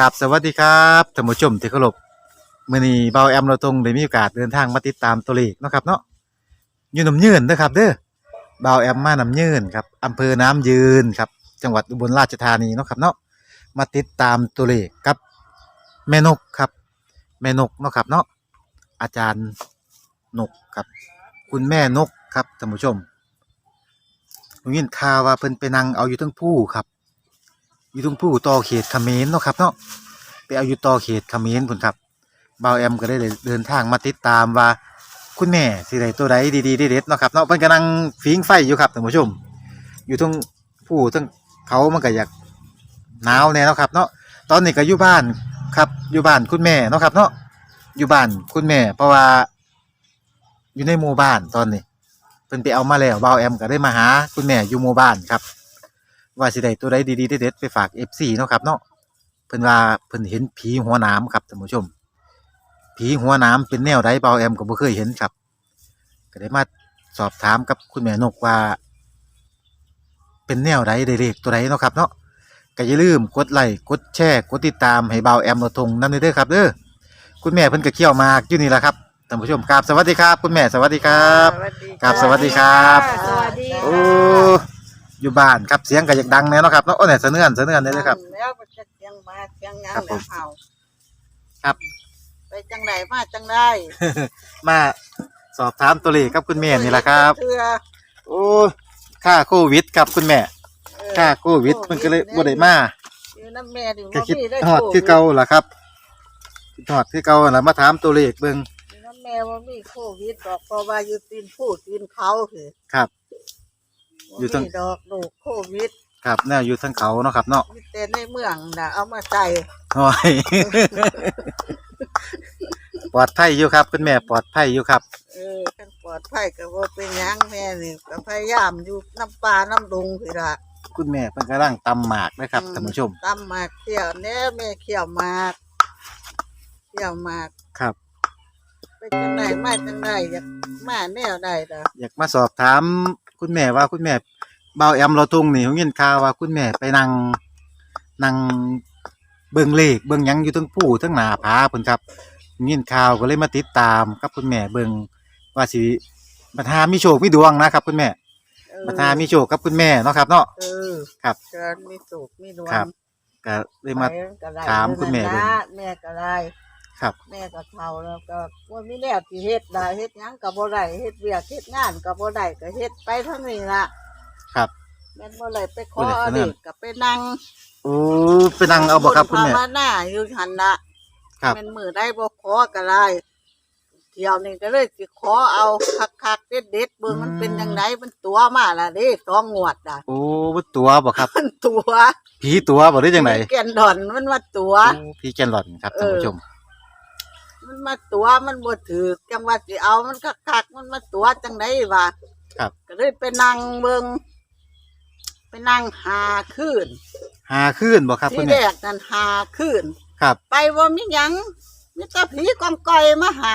กับสวัสดีครับท่านผู้ชมที่เคารพมื้อนี้เบาแอมเราตรงได้มีโอกาสเดินทางมาติดตามตัวเลขเนาะครับเนาะอยู่น้ำยืนนะครับ เด้อเบาแอมมาน้ำยืนครับอำเภอน้ำยืนครับ จังหวัดอุบลราชธานีเนาะครับเนาะมาติดตามตัวเลขกับ แม่นกครับ แม่นกเนาะครับเนาะอาจารย์นกครับ คุณแม่นกครับท่านผู้ชมผมยินข่าวว่าเพิ่นไปนั่งเอาอยู่ทั้งผู้ครับ อยู่ตรงผู้ต่อเขตเขมรเนาะครับเนาะไปเอาอยู่ต่อเขตเขมรพุ่นครับบ่าวแอมก็ได้เดินทางมาติดตามว่าคุณแม่สิได้ตัวใดดีๆเด็ดๆเนาะครับเนาะเพิ่นกำลังฟิงไฟอยู่ครับท่านผู้ชม อยู่ตรงผู้ทั้งเขามันก็อยากหนาวแน่เนาะครับเนาะตอนนี้ก็อยู่บ้านครับอยู่บ้านคุณแม่เนาะครับ เนาะอยู่บ้านคุณแม่ เพราะว่า อยู่ในหมู่บ้านตอนนี้เพิ่นไปเอามาแล้วบ่าวแอมก็ได้มาหาคุณแม่อยู่หมู่บ้านครับ ว่าสิได้ตัวใดดีๆเด็ดๆไปฝาก FC เนาะครับเนาะเพิ่นว่าเพิ่นเห็นผีหัวหน้ำครับท่านผู้ชม ผีหัวหน้ำเป็นแนวใดเบาแอมก็บ่เคยเห็นครับ ก็ได้มาสอบถามกับคุณแม่นกว่า เป็นแนวใดได้เลขตัวใดเนาะครับเนาะก็อย่าลืมกดไลค์กดแชร์กดติดตามให้เบาแอมเราทงนำเด้อครับเด้อคุณแม่เพิ่นก็เคี่ยวหมากอยู่นี่แหละครับท่านผู้ชมครับสวัสดีครับ คุณแม่สวัสดีครับครับสวัสดีครับ สวัสดีโอ้ อยู่บ้านครับเสียงก็อยากดังแน่เนาะครับเนาะโอ้เนี่ยเสะเนื่อนเสะเนื่อนเลยนะครับ แล้วก็จะเสียงมาเสียงยังครับผมแล้วเห่าครับ ไปจังไหนมาจังได้มาสอบถามตัวเลขกับคุณแม่นี่แหละครับ เทื่อโอ้ค่าโควิดครับคุณแม่เออ ค่าโควิดมันก็เลยบ่ได้มาอยู่น้ำแม่ดิก็บ่คิดมีได้ฮอดคือเก่าล่ะครับคิดฮอดคือเก่าล่ะมาถามตัวเลขเบิ่งอยู่น้ำแม่ว่ามีโควิดดอกเพราะว่าอยู่ตีนผู้ตีนเขาคือครับ อยู่ตั้งบ่มีดอกลูกโควิดครับแนวอยู่ทั้งเขาเนาะครับเนาะมีแต่ในเมืองน่ะเอามาใส่โอ้ย ปลอดภัยอยู่ครับคุณแม่ปลอดภัยอยู่ครับเออทั้งปลอดภัยก็บ่เป็นหยังแม่นี่ก็พยายามอยู่น้ำปลาน้ำดงคือละคุณแม่เพิ่นกำลังตำหมากนะครับท่านผู้ชมตำหมากเขี่ยวแน่แม่เขี่ยวหมากเขี่ยวหมากครับ ไปจังไหนมาจังไหนอยากมาแนวใดล่ะอยากมาสอบถาม คุณแม่ว่าคุณแม่เบาแอมเราทุงนี่ผมยินข่าวว่าคุณแม่ไปนั่งนั่งเบิ่งเลขเบิ่งหยังอยู่ทั้งผู้ทั้งหน้าผาเพิ่นครับผมยินข่าวก็เลยมาติดตามกับคุณแม่เบิ่งว่าสิปัญหามีโชคมีดวงนะครับ คุณแม่เออปัญหามีโชคกับคุณแม่เนาะครับ เนาะ เออครับเกินมีสุขมีดวงครับก็เลยมา ไปก็ได้ถามคุณแม่เท่าเบิ่งนั้นนะแม่ก็ได้ ครับ แม่ก็เฒ่าแล้วก็ว่ามีแนวที่เฮ็ดได้เฮ็ดหยังก็บ่ได้เฮ็ดเวียกเฮ็ดงานก็บ่ได้ก็เฮ็ดไปเท่านี้ล่ะครับ แม่นบ่ได้ไปขอบ่ได้เอาเท่านั้นเด็กก็ไปนั่งโอ้ไปนั่งเอาบ่ครับคุณแม่ภาวนาอยู่หั่นน่ะครับเป็นมือได้บ่ขอก็ได้เที่ยวนี้ก็เลยสิขอเอาคักๆเด็ดๆเบิ่งมันเป็นจังไดมันตัวมาล่ะเด้สองงวดอะโอ้บ่ตัวบ่ครับมันตัวผีตัวบ่หรือจังไดแก่นดอนมันมาตัวโอ้ผีแกนหล่อนครับท่านผู้ชม มันมาตัวมันบ่ถือจังว่าสิเอามันคักๆมันมาตัวจังไดวะครับ ก็เลยไปนั่งเบิ่งไปนั่งหาคืนหาคืนบ่ครับคุที่ณแรแม่กนั่นหาคืนครับ ไปว่ามีหยังมีแต่ผีกองกอยมาหา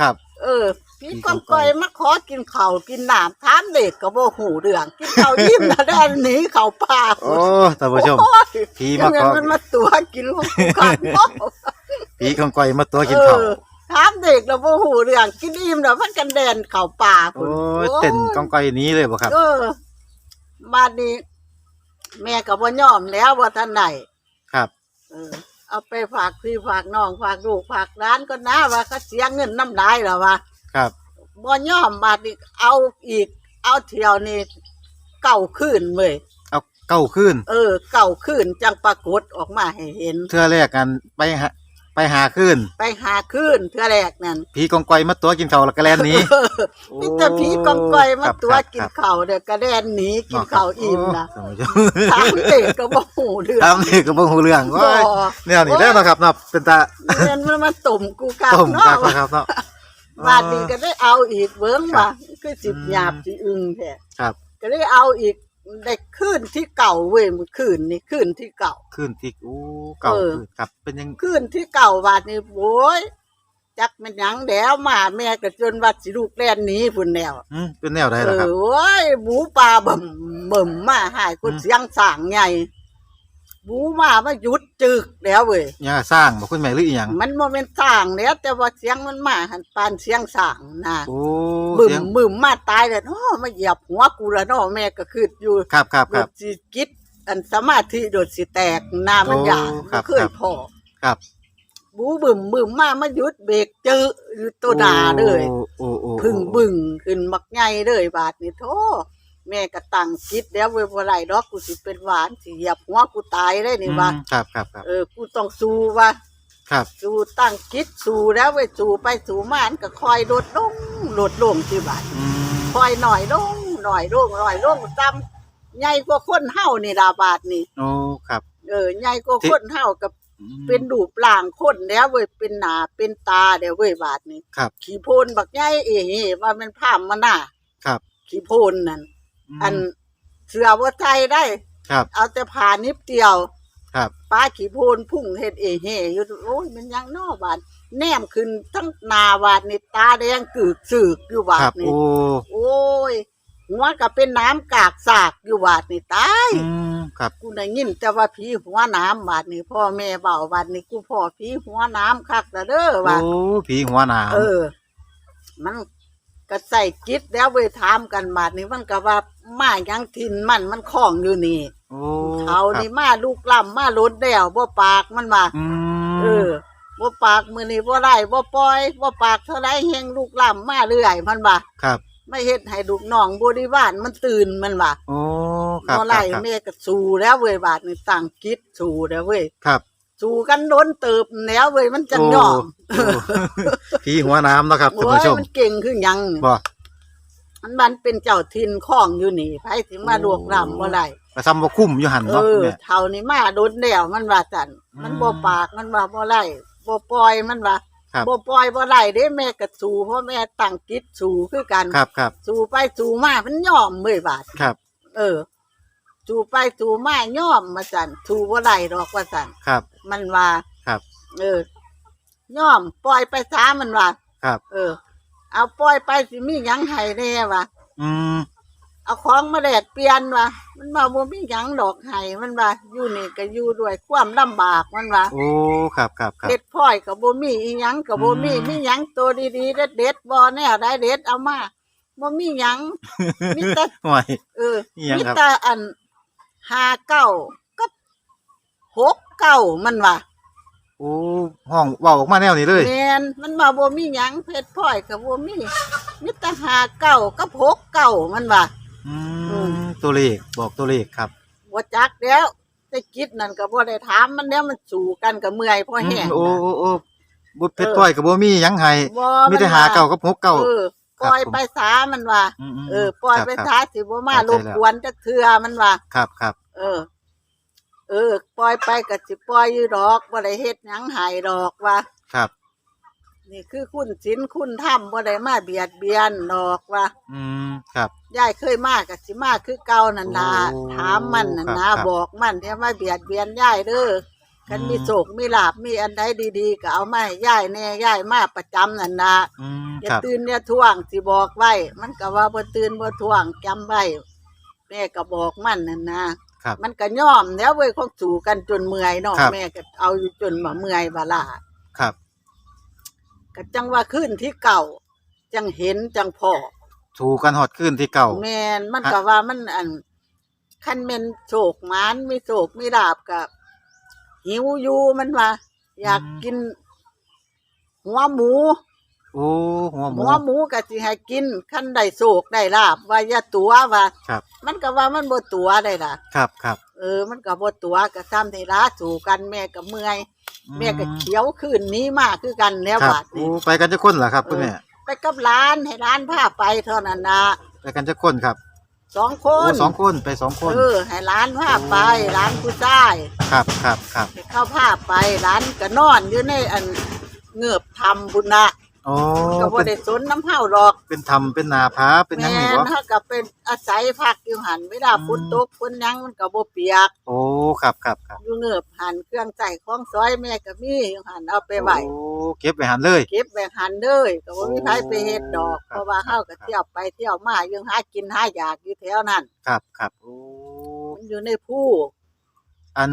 ครับ เออผีกองกอยมาขอกินข้าวกินน้ำถามเด็กก็บ่หูเรื่องกินข้าวยิ้มแล้วได้หนีเข้าป่าโอ้ท่านผู้ชม โอ้ยผีมาจังขอนั้นมันมาตัวกินของกูกัน บ่ผีของก้อยมาตัวกินข้าวเออถามเด็กแล้วบ่หูเรื่องกินอิ่มแล้วมันกันแดนเข้าป่าโอ้ยเต้นกองก้อยหนี้เลยบ่ครับ เออบ้านนี้ แม่ก็บ่ยอมแล้วว่าท่านไหนครับ เออ เอาไปฝากพี่ฝากน้องฝากลูกฝากร้านก็นะว่าเขาเสียเงินน้ำลายแล้วว่าครับ บ่ยอมบาดนี้เอาอีก เอาเที่ยวนี่เก่าขึ้นเว้ยเอาเก้าคืนเออ เก่าขึ้นจังปรากฏออกมาให้เห็น เทื่อแรกกันไปหา ไปหาคืนไปหาขึ้นเทื่อแรกนั่นผีกองก้อยมาตัวกินข้าวแล้วก็แล่นหนี้มีแต่ผีกองกอยมาครับตัวครับกินข้าวเด้อกระแดนหนีกินข้าวอิ่มนะโท่านผู้ชมถามเด็กก็บ่หูเรื่องตามนี่ก็บ่ฮู้เรื่องบ่ โอ้ยแนวนี้เด้อเนาะครับเนาะเป็นตาเรียนมันมาตุ่มกูกันต้มเนาะกักนะครับเนาะบาดนี้ก็ได้เอาอีกเบิ้งครัว่าบคือสิบอืมหยาบสิอึงแท้ครับ ก็ได้เอาอีก ได้ขึ้นที่เก่าเว้ยมือขึ้นนี่ขึ้นที่เก่าคืนที่อู้เก่าเออคืนครับเป็นยังขึ้นที่เก่าบาดนี้โว้ยจักมันหยังแล้วมา แม่ก็จนว่าสิลูกแล่นหนี้พุ่นแล้วอืมเป็นแนวใดเอล่ะครับอโว้ยหมูปลาบ่มบ่มมาหายกูอืม เสียงสางใหญ่ บูมามาหยุดจึกแล้วเว้ยยาสร้างบ่คุณแม่หรืออีหยังมันโมเมนสร้างแล้วแต่ว่าเสียงมันมาหันปานเสียงสร้างนะโอ้บึมเสียงบึมมาตายแล้วเนาะมาเหยียบหัวกูแล้วเนาะแม่ก็คืออยู่ครับครับโดครับดสิกิดอันสมาธิโดดสิแตกหน้ามันโอ้หยาบครับเคยครับพอครับ บูบึมบึมมามาหยุดเบรกเจออยู่ตัวดาเลย โอ้โอ้โอ้พึ่งบึงขึ้นมักใหญ่เลยบาดนี่โธ่ แม่ก็ตั้งคิดแล้วเว้ยบ่ไรดอกกูสิเป็นหวานสิเหยียบหัวกูตายได้นี่ว่าอืมครับครับครับเออ กูต้องสู้ว่า ครับ สู้ตั้งคิดสู้แล้วเว้ยสู้ไปสู้มาอันก็คอยโดดลงโดดลงที่บาดอืมคอยหน่อยลงหน่อยลงหน่อยลงซ้ำใหญ่กว่าคนเฮานี่ล่ะบาดนี่ โอ้ครับเออใหญ่กว่าคนเฮากับอืมเป็นรูปร่างคนแล้วเว้ยเป็นหน้าเป็นตาเดี๋ยวเว้ยบาดนี่ครับ ขี้โพนบักใหญ่เอ๋ว่ามันพามมันน่ะครับ ขี้โพนนั่นม อันเสือว่าใจได้ ครับ เอาแต่ผ่านิบเดียว ครับ ป้าขี้โพนพุ่งเฮ็ดเอเฮอยู่โอ้ยมันยังนอบาดแนมขึ้นทั้งหนาบาดนี่ตาแดงกึกสึกอยู่บาครัดบนี่โอ้โอ้ยหัวก็เป็นน้ำกากสากอยู่บาดนี่ตาย อืมครับ กูได้ยินแต่ว่าผีหัวน้ำบาดนี่พ่อแม่เบาบาดนี่กูพ่อผีหัวน้ำคักละเด้อว่าโอ้ผีหัวหนามเออ มัน ก็ใส่จิตแล้วไปถามกันบาดนี้มันก็ว่ามายังทินมันมันคล้องอยู่นี่โอ้เขาครับนี่มาลูกล่ำมาลดแล้วบ่ปากมันว่าอืมเออบ่ปากมือนี้บ่ได้บ่ปล่อยบ่ปากเท่าไรแฮงลูกล่ำมาเรื่อยมันว่าครับไม่เฮ็ดให้ลูกน้องบริวารมันตื่นมันว่าโอ้ครับบ่คไล่รับครับแม่ก็สู้แล้วเว้ยบาดนี้ตั้งกิจสู้แล้วเว้ยครับ สู้กันโดนเติบแล้วเว้ยมันจังยอมโอ้โอ้ผีหัวหน้ำเนาะครับท่านโอ้ยผู้ชมมันเก่งคือหยังบ่มันมันเป็นเจ้าทินข้องอยู่นี่ไผสิมาลวกล่ำบ่ได้กระซำบ่คุ้มอยู่หันเอเนาะอแม่เท่านี้มาโดนแล้วมันว่าจันมันบ่อืมปากมันว่าบ่ไล่บ่ปล่อยมันว่าครับบ่ปล่อยบ่ไล่เด้แม่ก็สู้เพราะแม่ตั้งจิตสู้คือกัน ครับครับสู้ไปสู้มามันยอมเมื่อยบาด ครับ เออ สู้ไปสู้มายอมมาจันสู้บ่ไล่ดอกว่าจันครับ มันว่าครับ เออยอมปล่อยไปซามันว่าครับ เออ เอาปล่อยไปสิมีหยังให้แน่ว่าอืมเอาของมาแลกเปลี่ยนว่ะมันมาบ่มีหยังดอกไห้มันว่าอยู่นี่ก็อยู่ด้วยความลำบากมันว่าโอ้ครับครับครับเฮ็ดพ่อยก็บ่มีอีหยังก็บ่มีอืม มีหยังตัวดีๆเด็ดๆบ่แน่ได้เด็ดเอามาบ่มีหยังมีแต่ ห่วย เอออีหยังมีครับ แต่อัน 5เก้ากับ6เก้ามันว่าโอ้ห้องเว้าออกมาแนวนี้เลยแม่นมันมาบ่มีหยังเพชรพ่อยก็บ่มีมีแต่5เก้ากับ6เก้ามันว่าอือืม มตัวเลขบอกตัวเลขครับบ่จักแล้วแต่กิจนั่นก็บ่ได้ถามมันแล้วมันสู้กันก็เมื่อยพอแห้งอืมโอ้โอ้โอ้บ่เพชรเออต้อยก็บ่มีหยังให้บ่มีแต่หาเก่ากับหกเก่าเออ ปล่อยไปสามันว่ามมเออปล่อยครับไปครับสาสิบ่มาเข้ารใจบแล้วกวนจักเทื่อมันว่าครับครับ เออ เออ ปล่อยไปก็สิปล่อยอยู่ดอกบ่ได้เฮ็ดหยังให้ดอกว่าครับ นี่คือคุณศีลคุณธรรมบ่ได้มาเบียดเบียนดอกว่าอืมครับยายเคยมาก็สิมาคือเก่านั่นล่ะโอ้ถามมันนั่นครันะบครับบอกมันอย่ามาเบียดเบียนยายเด้อ คันอืมมีโศกมีลาบมีอันใดดีๆก็เอามาให้ยายแน่ยายมาประจำนั่นนะอืมอย่าครับตื่นอย่าท่วงสิบอกไว้ มันก็ว่าบ่ตื่นบ่ท่วงจำไว้แม่ก็บอกมันนั่นนะครับ มันก็ยอมแล้วเว้ยคงสู่กันจนเมื่อยเนาะครับ แม่ก็เอาอยู่จนมาเมื่อยบาล่ะครับ ก็จังว่าขึ้นที่เก่า จังเห็นจังพอ ถูกกันฮอดขึ้นที่เก่า แม่นมันฮะ ก็ว่ามันอันคันแม่นโศกหมานมีโศกมีลาบกับ หิวอยู่มันว่าอยากกิน หัวหมู โอ้หัวหมู หัวหมูก็สิให้กินคันได้โศกได้ลาบว่าอย่าตัวว่าครับ มันก็ว่ามันบ่ตัวได้ล่ะ ครับครับเออ มันก็บ่ตัวก็ซ้ำที่ลาสู่กันแม่ก็เมื่อยอืแม่ก็เขียวขึ้นนี้มากคือกันแล้วครับบาดโอ้นี้ไปกันจะคนเหรอครับคุณแม่ไปกับร้านให้ร้านพาไปเท่านั้นนะไปกันจะคนครับ สองคโอ้นสองคนไปสองคน เออให้ร้านพาไปร้านผู้ชายครับครับครับให้เข้าพาไปร้านก็นอนอยู่ในอันเงือบทำบุญนะ โอ้ก็บ่เป็นได้สนน้ำเฮาดอกเป็นทำเป็นนาพาเป็นหยังแม่ไงนวะเฮาก็เป็นอาศัยพักอยู่หันเวลาอืมฝนตกฝนหยังมันก็บ่เปียก โอ้ครับครับครับอยู่เงือบหันเครื่องใส่ของซอยแม่ก็มีอยู่หันเอาไปไว้โอ้เก็บไว้หันเลย เก็บไว้หันเด้อก็บ่มีไผไปเฮ็ดดอก ครับ เพราะว่าเฮาก็เที่ยวไปเที่ยวมายังหากินหาอยากอยู่แถวนั้นครับครับโอ้มันอยู่ในผู้อัน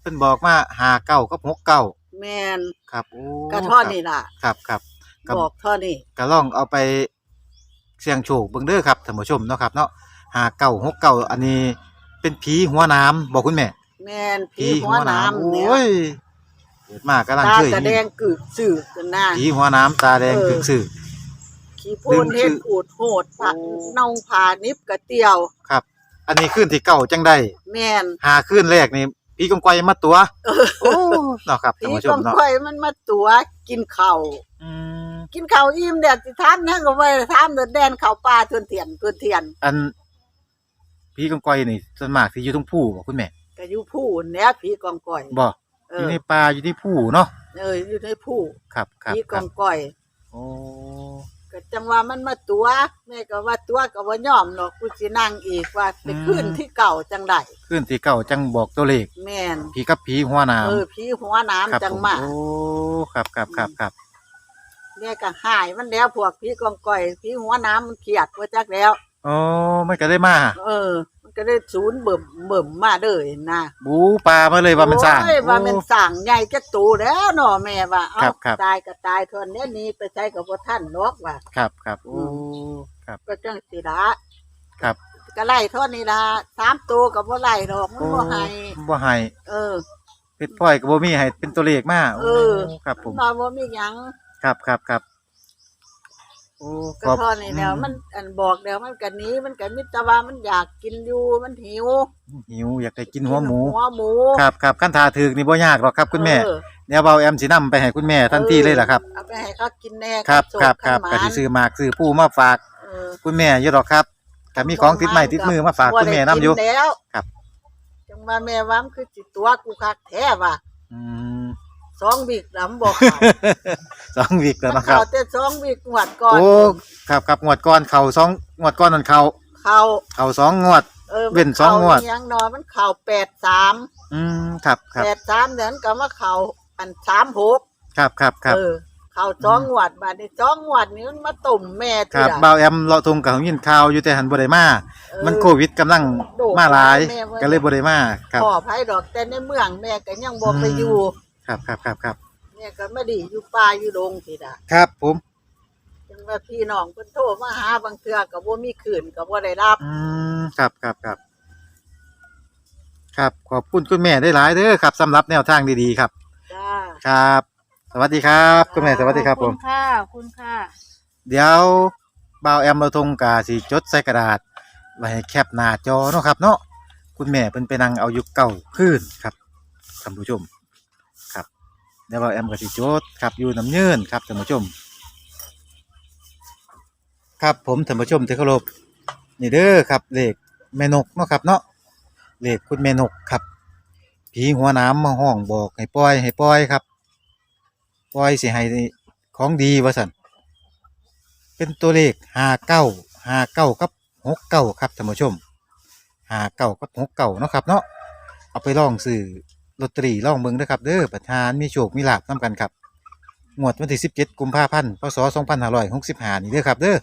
เพิ่นบอกมาหาเก้ากับหกเก้าแม่นครับโอ้ก็เท่อนี้ล่ะ ครับครับ ครับ บอกเท่อนี้ก็ลองเอาไปเสี่ยงโชคเบิ่งเด้อครับท่านผู้ชมเนาะครับเนาะหาเก้าหกเก้าอันนี้เป็นผีหัวน้ำบอกคุณแม่แม่นผีหัวน้ำเนี่ย โอ้ยเกิดมากำลังตาเคยกระแดงกึกสื่อกันหน้า ผีหัวน้ำตาแดงเออ กึกซื่อ ขี้โพนเฮ็ดขูดโหดปะโอ้น่องผานิบกระเตียว ครับ อันนี้ขึ้นที่เก่าจังได้แม่นหาขึ้นแรกนี่ผีกองกอยมาตัวโอ้เนาะครับผีท่านผู้ชกมองเนาะค่อยมันมาตัวกินข้าวอืม กินข้าวอิ่มเด็ดสิทานนั่นก็บ่ได้ทานเดินแดนเข้าป่าทวนเถียนทวนเถียนอันผีกองกอยนี่ส่วนมากสิอยู่ตรงผู้บ่คุณแม่ก็อยู่ผู้เนี่ยผีกองก่อยบ่เออยู่อในป่าอยู่ที่ผู้เนาะเอออยู่ในผู้ครับครับผีกครัอบงก่อย โอ้ก็จังว่ามันมาตัวแม่ก็ว่าตัวก็บ่ยอมหรอกกูสินั่งอีกว่าไปขึ้นที่เก่าจังไดขึ้นที่เก่าจังบอกตัวเลขแม่น ผีกับผีหัวน้ำเออผีหัวน้ำครับจังผมมาโอ้ครับครับครับครับ แม่ก็หายมันแล้วพวกผีกองก่อยผีหัวน้ำมันเครียดว่าจักแล้วโอ้ไม่ก็ได้มาเออ มันก็ได้ศูนย์เบิ่มเบิ่มมาเด้อนะบูปลามาเลยว่ามันสร้าง โอ้ยว่ามันโอ้สร้างใหญ่จักตูแล้วเนาะแม่ว่าเอาครับครับ ตายก็ตายทนเนี้ยหนี้ไปใช้กับบ่ท่านนกว่าครับครับโอ้ ครับ ก็จังสิละครับก็ไล่เท่านี้ละสามตัวก็บ่ไล่ดอกมันบ่ให้บ่ให้เออเพชรพลอยก็บ่มีให้เป็นตัวเลขมาเออโครับผมมาบ่มีหยัง ครับครับครับโอ้ก็ขอบเท่านี้แล้วมันอันบอกแล้วมันก็หนี้มันก็มิตรว่ามันอยากกินอยู่มันหิวหิวอยากได้กินหัวหมู หัวหมูครับครับขั้นทาถึกนี่บ่ยากหรอกครับคุณแม่เออเดี๋ยวเบาแอมสินํไปให้คุณแม่ทันทีเลยล่ะครับ เอาไปให้เขากินแน่ครับโศกครับครับขันหก็มานสิซื้อหมากซื้อผู้มาฝากเออคุณแม่อยู่หรอกครับก็มีของติดไม้ติดมือมาฝากคุณแม่นํอยู่ บ่ได้กินแล้วครับ จังว่าแม่ว่ามันคือจิตัวกูคักแท้ว่ะอืม สองวิกลำบอกเขาสองวีกแล้วมันนะครับเขาแต่สองวิกหวดก่อนโอ้ครับครับงวดก่อนเข่าสองงวดก่อนนั่นเข่าเขาเข่าสองงวด เออเว้นสองงวด เข่ายังนอนมันเข่าแปดสามอืมครับครับแปดสามเดือนก็มาเข่าอันสามหกครับครับครับ เออเข่าสองงวดบาดนี้สองงวดนี้มันมาตุ่มแม่คทีรับละบ่าวแอมเลาะทงกับยินข่าวอยู่แต่หันบ่ได้มาเออมันโควิดกำลังมาหลายแม่ว่าก็เลยบ่ได้มาครับขอภัยดอกแต่ในเมืองแม่ก็ยังบอกไปอืมอยู่ ครับครับครับครับแม่ก็ไม่ไดีอยู่ป่าอยู่ดงทีละครับผมจังว่าพี่น้องเพิ่นโทรมาหาบางเทื่อก็บ่มีคืนก็บ่ได้รับ อืมครับครับครับครับขอบคุณคุณแม่ได้หลายเด้อครับสำหรับแนวทางดีๆครับ จ้า ครับ สวัสดีครับคุณแม่สวัสดีครับผมขอณค่ะขอบคุณค่ะ เดี๋ยวบ่าวแอมเราทงกาสิจดใส่กระดาษไว้ให้แคปหน้าจอเนาะครับ เนาะคุณแม่เพิ่นไปนั่งเอาอยู่เก่าคืนครับท่านผู้ชมครับ เดี๋ยวบ่าแอมก็สิจดครับอยู่น้ำเยินครับท่านผู้ชม ครับผมท่านผู้ชมที่เคารพนี่เด้อครับเลขแม่นกเนาะครับเนาะเลขคุณแม่นกครับ ผีหัวน้ำมาห้องบอกให้ปล่อยให้ปล่อยครับปล่อยสิให้ของดีว่าสันเป็นตัวเลขห้าเก้าห้าเก้ากับหกเก้าครับท่านผู้ชมห้าเก้ากับหกเก้าเนาะครับเนาะเอาไปลองซื้อ ลอตเตอรี่ล่องเบิ่งนะครับเด้อประธานมีโชคมีลาบนํกันครับงวดวันที่สิบเจ็ดกุมภาพันธ์พศสองพันห้าร้อยหกสิบห้านี่เด้อครับเด้อ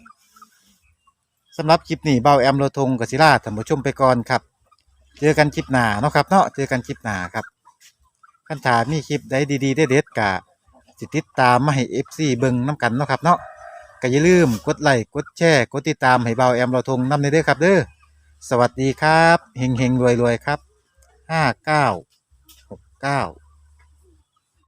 สำหรับคลิปนี้เบาแอมโลทงกศิลาท่านผู้ชมไปก่อนครับ เจอกันคลิปหน้าเนาะครับเนาะเจอกันคลิปหน้าครับคันถามมีคลิปใดดีๆเด็ดกะสิติดตามมาให้เอฟซีเบิ่งน้กันเนาะครับเนาะก็อย่าลืมกดไลค์กดแชร์กดติดตามให้เบาแอมเราทงนำในเด้อครับเด้อสวัสดีครับเฮงเฮงรวยรวยครับห้าเก้า เก้า